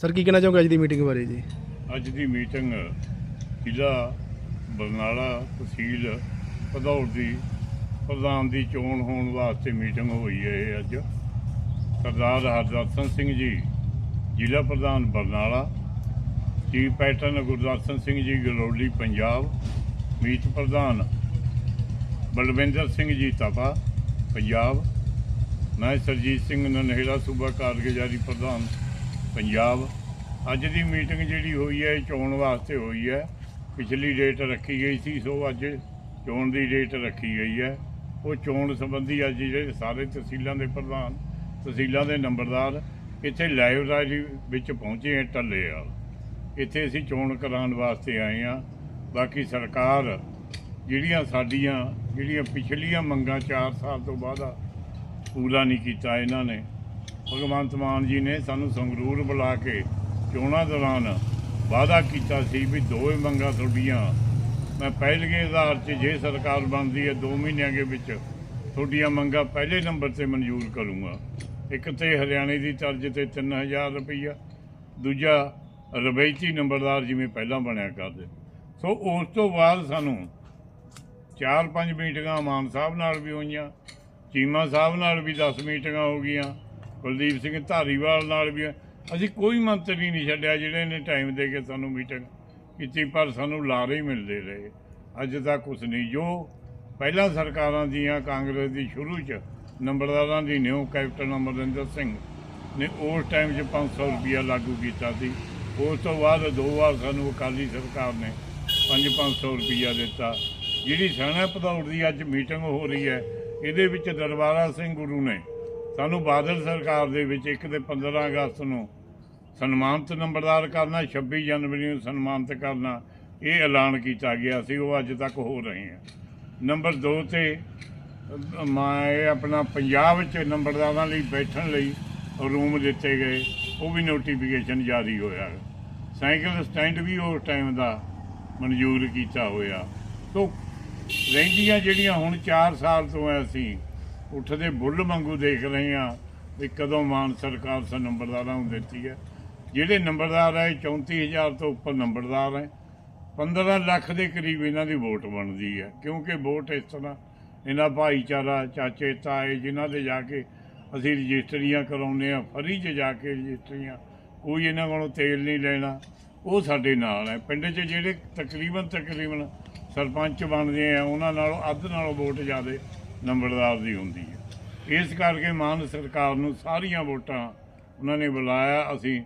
Sir, ਕੀ ਕਹਿਣਾ ਚਾਹੋਗੇ ਅੱਜ ਦੀ ਮੀਟਿੰਗ ਬਾਰੇ ਜੀ? ਅੱਜ ਦੀ ਮੀਟਿੰਗ ਜ਼ਿਲ੍ਹਾ ਬਰਨਾਲਾ ਤਹਿਸੀਲ ਭਦੌੜ ਦੀ ਪ੍ਰਧਾਨ ਦੀ ਚੋਣ ਹੋਣ ਵਾਸਤੇ ਮੀਟਿੰਗ ਹੋਈ ਹੈ ਇਹ ਅੱਜ। ਸਰਦਾਰ ਹਰਦਰਸ਼ਨ ਸਿੰਘ ਜੀ, ਜ਼ਿਲ੍ਹਾ ਪ੍ਰਧਾਨ ਬਰਨਾਲਾ, ਚੀਫ ਪੈਟਰਨ ਗੁਰਦਰਸ਼ਨ ਸਿੰਘ ਜੀ ਗਲੋਲੀ ਪੰਜਾਬ, ਮੀਤ ਪ੍ਰਧਾਨ ਬਲਵਿੰਦਰ ਸਿੰਘ ਜੀ, ਤਪਾ ਪੰਜਾਬ, ਮੈਂ ਸਰਜੀਤ ਸਿੰਘ ਨਨਹੇੜਾ ਸੂਬਾ ਕਾਰਗੁਜ਼ਾਰੀ ਪ੍ਰਧਾਨ ਪੰਜਾਬ। ਅੱਜ ਦੀ ਮੀਟਿੰਗ ਜਿਹੜੀ ਹੋਈ ਹੈ, ਇਹ ਚੋਣ ਵਾਸਤੇ ਹੋਈ ਹੈ। ਪਿਛਲੀ ਡੇਟ ਰੱਖੀ ਗਈ ਸੀ, ਸੋ ਅੱਜ ਚੋਣ ਦੀ ਡੇਟ ਰੱਖੀ ਗਈ ਹੈ। ਉਹ ਚੋਣ ਸੰਬੰਧੀ ਅੱਜ ਜਿਹੜੇ ਸਾਰੇ ਤਹਿਸੀਲਾਂ ਦੇ ਪ੍ਰਧਾਨ, ਤਹਿਸੀਲਾਂ ਦੇ ਨੰਬਰਦਾਰ ਇੱਥੇ ਲਾਇਬ੍ਰੇਰੀ ਵਿੱਚ ਪਹੁੰਚੇ ਹੈ ਟੱਲੇ ਆ। ਇੱਥੇ ਅਸੀਂ ਚੋਣ ਕਰਾਉਣ ਵਾਸਤੇ ਆਏ ਆ। ਬਾਕੀ ਸਰਕਾਰ ਜਿਹੜੀਆਂ ਸਾਡੀਆਂ, ਜਿਹੜੀਆਂ ਪਿਛਲੀਆਂ ਮੰਗਾਂ 4 ਸਾਲ ਤੋਂ ਬਾਅਦ ਪੂਰਾ ਨਹੀਂ ਕੀਤਾ ਇਹਨਾਂ ਨੇ ਭਗਵੰਤ ਮਾਨ ਜੀ ਨੇ ਸਾਨੂੰ ਸੰਗਰੂਰ ਬੁਲਾ ਕੇ ਚੋਣਾਂ ਦੌਰਾਨ ਵਾਅਦਾ ਕੀਤਾ ਸੀ ਵੀ ਦੋਵੇਂ ਮੰਗਾਂ ਤੁਹਾਡੀਆਂ, ਮੈਂ ਪਹਿਲਗੇ ਆਧਾਰ 'ਚ ਜੇ ਸਰਕਾਰ ਬਣਦੀ ਹੈ 2 ਮਹੀਨਿਆਂ ਦੇ ਵਿੱਚ ਤੁਹਾਡੀਆਂ ਮੰਗਾਂ ਪਹਿਲੇ ਨੰਬਰ ਤੇ ਮਨਜ਼ੂਰ ਕਰੂੰਗਾ। ਇੱਕ ਤੇ ਹਰਿਆਣੇ ਦੀ ਤਰਜ਼ ਤੇ 3000 ਰੁਪਈਆ, ਦੂਜਾ ਰਵੈਤੀ ਨੰਬਰਦਾਰ ਜਿਵੇਂ ਪਹਿਲਾਂ ਬਣਿਆ ਕਰਦੇ ਸੋ ਉਸ ਤੋਂ ਬਾਅਦ ਸਾਨੂੰ ਚਾਰ ਪੰਜ ਮੀਟਿੰਗਾਂ ਮਾਨ ਸਾਹਿਬ ਨਾਲ ਵੀ ਹੋਈਆਂ, ਚੀਮਾ ਸਾਹਿਬ ਨਾਲ ਵੀ 10 ਮੀਟਿੰਗਾਂ ਹੋ ਗਈਆਂ ਕੁਲਦੀਪ ਸਿੰਘ ਧਾਰੀਵਾਲ ਨਾਲ ਵੀ ਅਸੀਂ ਕੋਈ ਮੰਤਰੀ ਨਹੀਂ ਛੱਡਿਆ ਜਿਹੜੇ ਨੇ ਟਾਈਮ ਦੇ ਕੇ ਸਾਨੂੰ ਮੀਟਿੰਗ ਕੀਤੀ, ਪਰ ਸਾਨੂੰ ਲਾਰੇ ਹੀ ਮਿਲਦੇ ਰਹੇ। ਅੱਜ ਤੱਕ ਕੁਛ ਨਹੀਂ। ਜੋ ਪਹਿਲਾਂ ਸਰਕਾਰਾਂ ਦੀਆਂ, ਕਾਂਗਰਸ ਦੀ ਸ਼ੁਰੂ 'ਚ ਨੰਬਰਦਾਰਾਂ ਦੀ ਨਿਊ ਕੈਪਟਨ ਅਮਰਿੰਦਰ ਸਿੰਘ ਨੇ ਉਸ ਟਾਈਮ 'ਚ 500 ਰੁਪਇਆ ਲਾਗੂ ਕੀਤਾ ਸੀ। ਉਸ ਤੋਂ ਬਾਅਦ ਦੋ ਵਾਰ ਸਾਨੂੰ ਅਕਾਲੀ ਸਰਕਾਰ ਨੇ 5-500 ਰੁਪਇਆ ਦਿੱਤਾ। ਜਿਹੜੀ ਸੈਨਾ ਭਦੌੜ ਦੀ ਅੱਜ ਮੀਟਿੰਗ ਹੋ ਰਹੀ ਹੈ, ਇਹਦੇ ਵਿੱਚ ਦਰਬਾਰਾ ਸਿੰਘ ਗੁਰੂ ਨੇ ਸਾਨੂੰ ਬਾਦਲ ਸਰਕਾਰ ਦੇ ਵਿੱਚ ਇੱਕ ਤੇ 15 ਅਗਸਤ ਨੂੰ ਸਨਮਾਨਿਤ ਨੰਬਰਦਾਰ ਕਰਨਾ 26 ਜਨਵਰੀ ਨੂੰ ਸਨਮਾਨਿਤ ਕਰਨਾ, ਇਹ ਐਲਾਨ ਕੀਤਾ ਗਿਆ ਸੀ, ਉਹ ਅੱਜ ਤੱਕ ਹੋ ਰਹੇ ਹੈ ਨੰਬਰ 2 ਤੇ, ਮੈਂ ਇਹ ਆਪਣਾ ਪੰਜਾਬ 'ਚ ਨੰਬਰਦਾਰਾਂ ਲਈ ਬੈਠਣ ਲਈ ਰੂਮ ਦਿੱਤੇ ਗਏ, ਉਹ ਵੀ ਨੋਟੀਫਿਕੇਸ਼ਨ ਜਾਰੀ ਹੋਇਆ ਸਾਈਕਲ ਸਟੈਂਡ ਵੀ ਉਸ ਟਾਈਮ ਦਾ ਮਨਜ਼ੂਰ ਕੀਤਾ ਹੋਇਆ। ਤੋਂ, ਰਹਿੰਦੀਆਂ ਜਿਹੜੀਆਂ ਹੁਣ 4 ਸਾਲ ਤੋਂ ਐ ਅਸੀਂ ਉੱਠਦੇ ਬੁੱਲ ਵਾਂਗੂ ਦੇਖ ਰਹੇ ਹਾਂ ਵੀ ਕਦੋਂ ਮਾਨ ਸਰਕਾਰ ਸ ਨੰਬਰਦਾਰਾਂ ਨੂੰ ਦਿੱਤੀ ਹੈ। ਜਿਹੜੇ ਨੰਬਰਦਾਰ ਹੈ 34000 ਤੋਂ ਉੱਪਰ ਨੰਬਰਦਾਰ ਹੈ। 15 ਲੱਖ ਦੇ ਕਰੀਬ ਇਹਨਾਂ ਦੀ ਵੋਟ ਬਣਦੀ ਹੈ, ਕਿਉਂਕਿ ਵੋਟ ਇਸ ਤਰ੍ਹਾਂ ਇਹਨਾਂ ਭਾਈਚਾਰਾ, ਚਾਚੇ, ਤਾਏ ਜਿਨ੍ਹਾਂ ਦੇ ਜਾ ਕੇ ਅਸੀਂ ਰਜਿਸਟਰੀਆਂ ਕਰਾਉਂਦੇ ਆ ਫਰੀ 'ਚ ਜਾ ਕੇ ਰਜਿਸਟਰੀਆਂ, ਕੋਈ ਇਹਨਾਂ ਕੋਲੋਂ ਤੇਲ ਨਹੀਂ ਲੈਣਾ, ਉਹ ਸਾਡੇ ਨਾਲ ਹੈ। ਪਿੰਡ 'ਚ ਜਿਹੜੇ ਤਕਰੀਬਨ ਤਕਰੀਬਨ ਸਰਪੰਚ ਬਣਦੇ ਆ, ਉਹਨਾਂ ਨਾਲੋਂ ਅੱਧ ਨਾਲੋਂ ਵੋਟ ਜ਼ਿਆਦਾ ਨੰਬਰਦਾਰ ਦੀ ਹੁੰਦੀ ਹੈ। ਇਸ ਕਰਕੇ ਮਾਨ ਸਰਕਾਰ ਨੂੰ ਸਾਰੀਆਂ ਵੋਟਾਂ ਉਹਨਾਂ ਨੇ ਬੁਲਾਇਆ, ਅਸੀਂ